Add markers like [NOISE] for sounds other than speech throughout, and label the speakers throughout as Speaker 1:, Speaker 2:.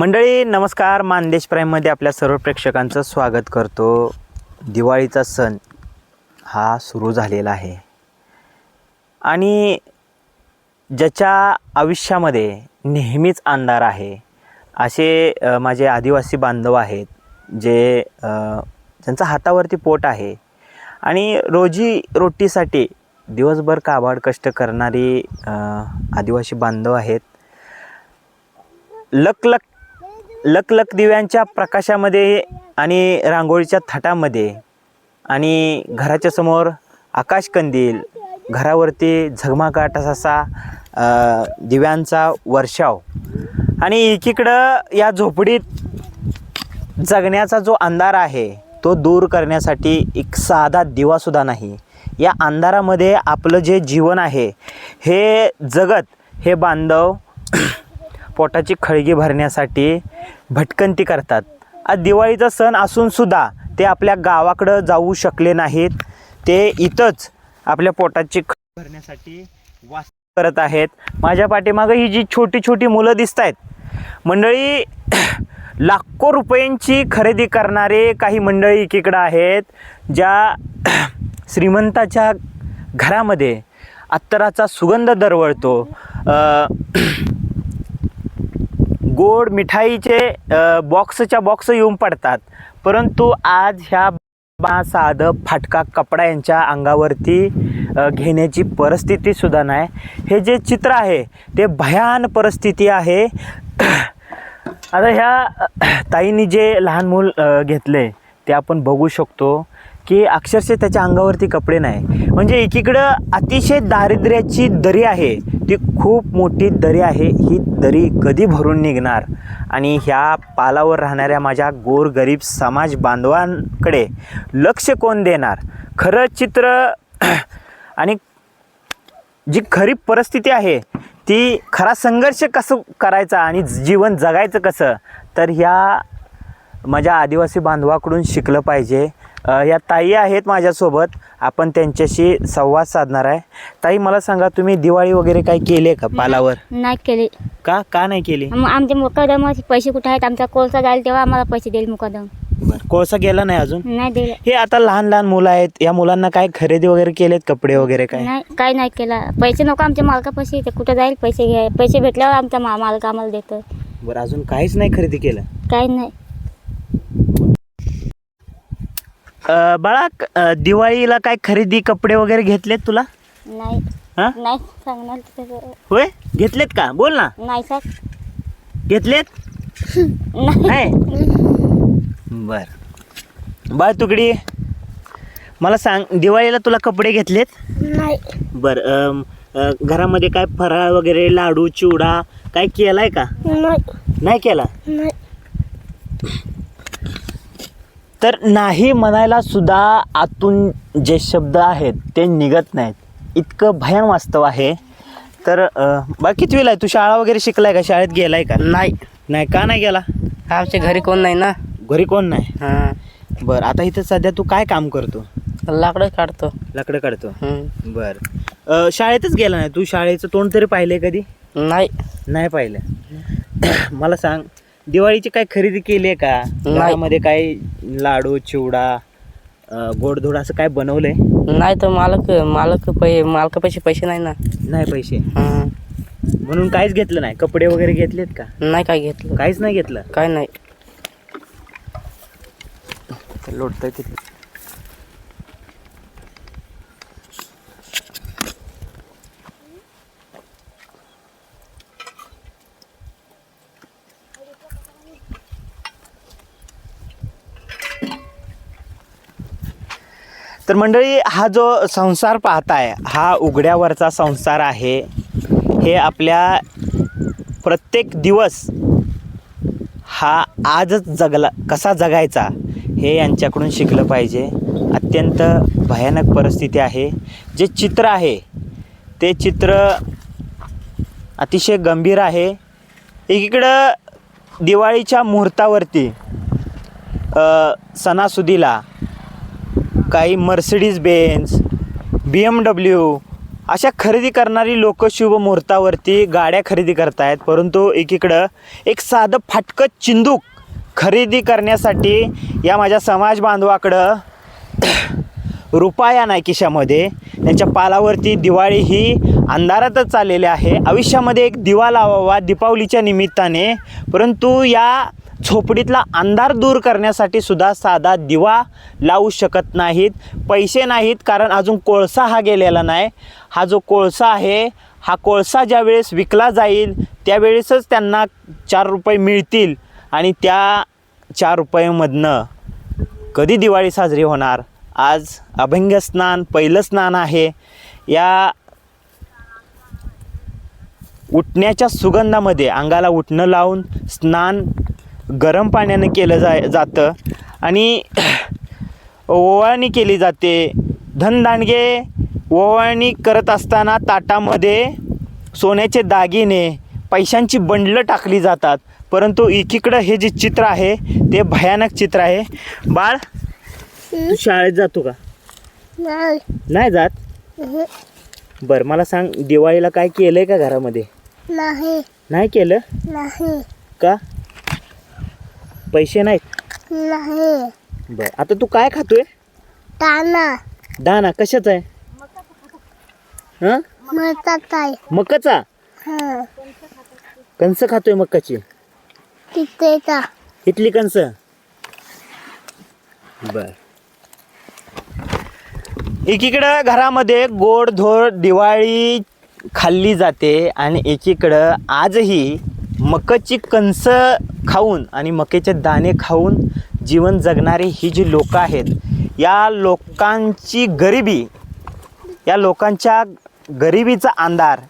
Speaker 1: मंडळी नमस्कार. मानदेश प्राईममध्ये आपल्या सर्व प्रेक्षकांचं स्वागत करतो. दिवाळीचा सण हा सुरू झालेला आहे. आणि ज्याच्या आयुष्यामध्ये नेहमीच अंधार आहे असे माझे आदिवासी बांधव आहेत जे ज्यांचा ज्यांचं हातावरती पोट आहे. आणि रोजी रोटीसाठी दिवसभर काबाड कष्ट करणारी आदिवासी बांधव आहेत. लकलक लकलक दिव्यांच्या प्रकाशामध्ये आणि रांगोळीच्या थाटामध्ये आणि घराच्या समोर आकाशकंदील घरावरती झगमागाट असा दिव्यांचा वर्षाव. आणि एकीकडं या झोपडीत जगण्याचा जो अंधार आहे तो दूर करण्यासाठी एक साधा दिवासुद्धा नाही. या अंधारामध्ये आपलं जे जीवन आहे हे जगत हे बांधव पोटाची खळगी भरण्यासाठी भटकंती करतात. आज दिवाळीचा सण असूनसुद्धा ते आपल्या गावाकडं जाऊ शकले नाहीत. ते इथंच आपल्या पोटाची ख भरण्यासाठी वास करत आहेत. माझ्या पाठीमागं ही जी छोटी छोटी मुलं दिसत आहेत मंडळी [CLEARS THROAT] लाखो रुपयांची खरेदी करणारे काही मंडळी एकीकडं आहेत ज्या [CLEARS THROAT] श्रीमंताच्या घरामध्ये अत्तराचा सुगंध दरवळतो. [CLEARS THROAT] गोड मिठाईचे बॉक्सच्या बॉक्स येऊन पडतात. परंतु आज ह्या बा साधं फाटका कपडा यांच्या अंगावरती घेण्याची परिस्थिती सुद्धा नाही. हे जे चित्र आहे ते भयान परिस्थिती आहे. [CLEARS THROAT] आता ह्या ताईंनी जे लहान मूल घेतले ते आपण बघू शकतो की अक्षरशः त्याच्या अंगावरती कपडे नाही. म्हणजे एकीकडं अतिशय दारिद्र्याची दरी आहे ती खूप मोठी दरी आहे. ही दरी कधी भरून निघणार? आणि ह्या पालावर राहणाऱ्या माझ्या गोरगरीब समाज बांधवांकडे लक्ष कोण देणार? खरं चित्र [CLEARS THROAT] आणि जी खरी परिस्थिती आहे ती खरा संघर्ष कसं करायचा आणि जीवन जगायचं कसं? तर ह्या माझ्या आदिवासी बांधवाकडून शिकलं पाहिजे. या ताई आहेत माझ्यासोबत. आपण त्यांच्याशी संवाद साधणार आहे. ताई मला सांगा तुम्ही दिवाळी वगैरे काही केले का पालावर?
Speaker 2: नाही केले.
Speaker 1: का? का नाही केली?
Speaker 2: मग आमचे मुकादमाचे पैसे कुठे आहेत? आमचा कोळसा जाईल तेव्हा आम्हाला पैसे देईल मुकादम.
Speaker 1: बरं कोळसा गेला नाही अजून?
Speaker 2: नाही दिले.
Speaker 1: हे आता लहान लहान मुलं आहेत. या मुलांना काय खरेदी वगैरे केलेत? कपडे वगैरे काय?
Speaker 2: नाही काय नाही केला. पैसे नको आमच्या मालका पैसे ते कुठं जाईल? पैसे घ्या पैसे भेटल्यावर आमचा मा मालक आम्हाला देतो.
Speaker 1: बरं अजून काहीच नाही खरेदी केलं?
Speaker 2: काही नाही.
Speaker 1: अ, बाळा क- अ, दिवाळीला काय खरेदी कपडे वगैरे घेतलेत तुला?
Speaker 2: नाही.
Speaker 1: हा?
Speaker 2: नाही सांगणार तसं.
Speaker 1: होय? घेतलेत का? बोल ना.
Speaker 2: नाही सर.
Speaker 1: घेतलेत?
Speaker 2: नाही.
Speaker 1: नाही? बर. बाळ तुकडी मला सांग दिवाळीला तुला कपडे घेतलेत?
Speaker 2: नाही.
Speaker 1: बर अम, अ, घरामध्ये काय फराळ वगैरे लाडू चिवडा काय केलाय का?
Speaker 2: नाही.
Speaker 1: नाही केला?
Speaker 2: नाही.
Speaker 1: तर नाही म्हणायला सुद्धा आतून जे शब्द आहेत ते निघत नाहीत. इतकं भयान वास्तव आहे. तर अ, बा किती वेळ आहे? तू शाळा वगैरे शिकलाय का? शाळेत गेलाय का?
Speaker 3: नाही.
Speaker 1: नाही का नाही गेला?
Speaker 3: आमच्या घरी कोण नाही ना.
Speaker 1: घरी कोण नाही?
Speaker 3: हा.
Speaker 1: बरं आता इथं सध्या तू काय काम करतो?
Speaker 3: लाकडं काढतो.
Speaker 1: लाकडं काढतो. बर. शाळेतच गेला नाही? तू शाळेचं तोंड तरी पाहिलंय कधी?
Speaker 3: नाही.
Speaker 1: नाही पाहिलं मला सांग दिवाळीची काय खरेदी केली आहे का?
Speaker 3: नाही.
Speaker 1: घरामध्ये काय लाडू चिवडा गोडधोड असं काय बनवलंय?
Speaker 3: नाही तर मालक मालक पै मालक पैसे पैसे नाही ना.
Speaker 1: नाही पैसे?
Speaker 3: हा.
Speaker 1: म्हणून काहीच घेतलं नाही. कपडे वगैरे घेतलेत का?
Speaker 3: नाही काय घेतलं.
Speaker 1: काहीच नाही घेतलं?
Speaker 3: काय नाही.
Speaker 1: लोटतंय किती तर मंडळी हा जो संसार पाहताय हा उघड्यावरचा संसार आहे. हे आपल्या प्रत्येक दिवस हा आजच जगला कसा जगायचा हे यांच्याकडून शिकलं पाहिजे. अत्यंत भयानक परिस्थिती आहे. जे चित्र आहे ते चित्र अतिशय गंभीर आहे. एकीकडं दिवाळीच्या मुहूर्तावरती सणासुदीला काही Mercedes Benz B M W अशा खरेदी करणारी लोक शुभ मुहूर्तावरती गाड्या खरेदी करतायत. परंतु एकीकडं एक साधं फाटकं चिंदूक खरेदी करण्यासाठी या माझ्या समाज बांधवाकडं रुपया नाही किशामध्ये त्यांच्या पालावरती दिवाळी ही अंधारातच चाललेली आहे. आयुष्यामध्ये एक दिवा लावावा दीपावलीच्या निमित्ताने. परंतु या झोपडीतला अंधार दूर करण्यासाठी सुद्धा साधा दिवा लावू शकत नाहीत. पैसे नाहीत कारण अजून कोळसा हा गेलेला नाही. हा जो कोळसा आहे हा कोळसा ज्यावेळेस विकला जाईल त्यावेळेसच त्यांना चार रुपये मिळतील आणि त्या चार रुपयेमधनं कधी दिवाळी साजरी होणार? आज अभंग स्नान पहिलं स्नान आहे. या उठण्याच्या सुगंधामध्ये अंगाला उठणं लावून स्नान गरम पाण्यानं केलं जाय जातं. आणि ओवाळणी केली जाते. धनदांडगे ओवाळणी करत असताना ताटामध्ये सोन्याचे दागिने पैशांची बंडलं टाकली जातात. परंतु एकीकडं हे जे चित्र आहे ते भयानक चित्र आहे. बाळ तू शाळेत जातो का?
Speaker 2: नाही.
Speaker 1: नाही जात? बरं मला सांग दिवाळीला काय केलंय का घरामध्ये?
Speaker 2: नाही.
Speaker 1: नाही केलं?
Speaker 2: नाही.
Speaker 1: का? पैसे नाहीत?
Speaker 2: नाही.
Speaker 1: बरं. आता तू काय खातोय?
Speaker 2: ताना
Speaker 1: दाना कशाचा आहे? हां? मकाचा?
Speaker 2: हां.
Speaker 1: कंस खातोय मकाची.
Speaker 2: तिथे का
Speaker 1: इथली कंस? बर. एकीकडं घरामध्ये गोडधोड दिवाळी खाल्ली जाते आणि एकीकडं आजही मकाची कंस खाऊन आणि मकेचे दाणे खाऊन जीवन जगणारी ही जी लोकं आहेत या लोकांची गरिबी या लोकांच्या गरिबीचा अंधार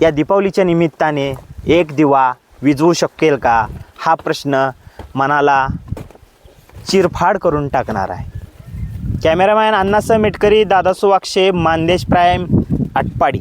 Speaker 1: या दीपावलीच्या निमित्ताने एक दिवा विजवू शकेल का? हा प्रश्न मनाला चिरफाड करून टाकणार आहे. Cameraman Annasaheb Metkari Dadaso Vakshe Mandesh prime Atpadi.